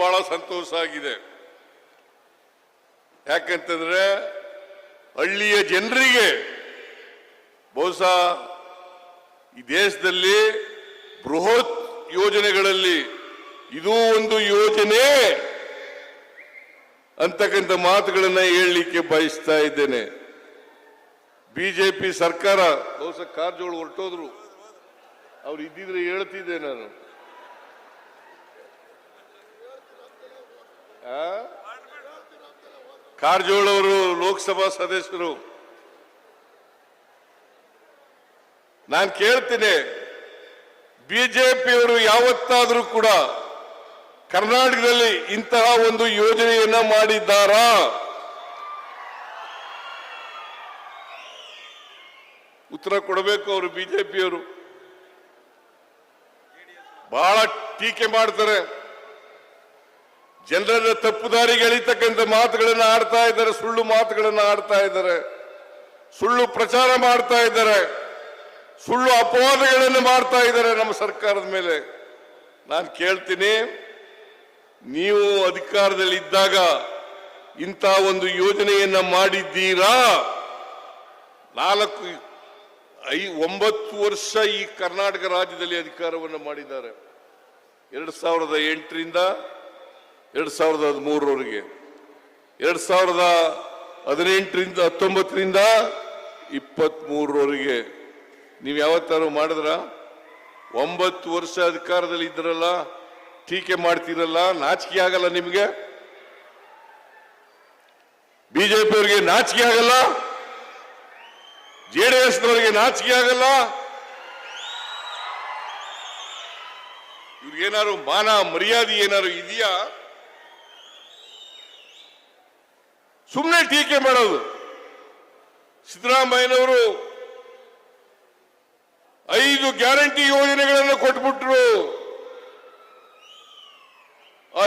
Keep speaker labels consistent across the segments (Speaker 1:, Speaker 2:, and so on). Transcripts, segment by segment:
Speaker 1: ಬಹಳ ಸಂತೋಷ ಆಗಿದೆ. ಯಾಕಂತಂದ್ರೆ ಹಳ್ಳಿಯ ಜನರಿಗೆ ಬಹುಶಃ ಈ ದೇಶದಲ್ಲಿ ಬೃಹತ್ ಯೋಜನೆಗಳಲ್ಲಿ ಇದು ಒಂದು ಯೋಜನೆ ಅಂತಕ್ಕಂಥ ಮಾತುಗಳನ್ನ ಹೇಳಲಿಕ್ಕೆ ಬಯಸ್ತಾ ಇದ್ದೇನೆ. ಬಿಜೆಪಿ ಸರ್ಕಾರ ಬಹುಶಃ ಕಾರಜೋಳ ಹೊರಟೋದ್ರು. ಅವ್ರು ಇದ್ದಿದ್ರೆ ಹೇಳ್ತಿದ್ದೆ ನಾನು. ಕಾರಜೋಳ ಅವರು ಲೋಕಸಭಾ ಸದಸ್ಯರು. ನಾನು ಕೇಳ್ತೀನಿ, ಬಿಜೆಪಿಯವರು ಯಾವತ್ತಾದರೂ ಕೂಡ ಕರ್ನಾಟಕದಲ್ಲಿ ಇಂತಹ ಒಂದು ಯೋಜನೆಯನ್ನ ಮಾಡಿದ್ದಾರಾ? ಉತ್ತರ ಕೊಡಬೇಕು ಅವರು ಬಿಜೆಪಿಯವರು. ಬಹಳ ಟೀಕೆ ಮಾಡ್ತಾರೆ. ಜನರನ್ನ ತಪ್ಪು ದಾರಿಗೆ ಎಳಿತಕ್ಕಂಥ ಮಾತುಗಳನ್ನು ಆಡ್ತಾ ಇದ್ದಾರೆ, ಸುಳ್ಳು ಮಾತುಗಳನ್ನು ಆಡ್ತಾ ಇದ್ದಾರೆ, ಸುಳ್ಳು ಪ್ರಚಾರ ಮಾಡ್ತಾ ಇದ್ದಾರೆ, ಸುಳ್ಳು ಅಪವಾದಗಳನ್ನು ಮಾಡ್ತಾ ಇದ್ದಾರೆ ನಮ್ಮ ಸರ್ಕಾರದ ಮೇಲೆ. ನಾನು ಕೇಳ್ತೀನಿ, ನೀವು ಅಧಿಕಾರದಲ್ಲಿ ಇದ್ದಾಗ ಇಂಥ ಒಂದು ಯೋಜನೆಯನ್ನ ಮಾಡಿದ್ದೀರಾ? ನಾಲ್ಕು, ಐ, ಒಂಬತ್ತು ವರ್ಷ ಈ ಕರ್ನಾಟಕ ರಾಜ್ಯದಲ್ಲಿ ಅಧಿಕಾರವನ್ನು ಮಾಡಿದ್ದಾರೆ. ಎರಡು ಸಾವಿರದ ಎಂಟರಿಂದ ಎರಡು ಸಾವಿರದ ಹದಿಮೂರವರೆಗೆ ಎರಡು ಸಾವಿರದ ಹದಿನೆಂಟರಿಂದ, ಹತ್ತೊಂಬತ್ತರಿಂದ ಇಪ್ಪತ್ತ್ಮೂರವರೆಗೆ ನೀವು ಯಾವತ್ತಾರು ಮಾಡಿದ್ರ? ಒಂಬತ್ತು ವರ್ಷ ಅಧಿಕಾರದಲ್ಲಿ ಇದ್ರಲ್ಲ ಟೀಕೆ ಮಾಡ್ತೀರಲ್ಲ, ನಾಚಿಕೆ ಆಗಲ್ಲ ನಿಮಗೆ? ಬಿಜೆಪಿ ಅವರಿಗೆ ನಾಚಿಕೆ ಆಗಲ್ಲ? ಜೆ ಡಿ ಎಸ್ನವರಿಗೆ ನಾಚಿಕೆ ಆಗಲ್ಲ? ಇವ್ರಿಗೇನಾದ್ರು ಮಾನ ಮರ್ಯಾದೆ ಏನಾದ್ರು ಇದೆಯಾ? ಸುಮ್ಮನೆ ಟೀಕೆ ಮಾಡೋದು. ಸಿದ್ದರಾಮಯ್ಯನವರು ಐದು ಗ್ಯಾರಂಟಿ ಯೋಜನೆಗಳನ್ನು ಕೊಟ್ಬಿಟ್ರು.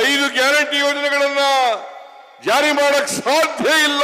Speaker 1: ಐದು ಗ್ಯಾರಂಟಿ ಯೋಜನೆಗಳನ್ನ ಜಾರಿ ಮಾಡಕ್ ಸಾಧ್ಯ ಇಲ್ಲ.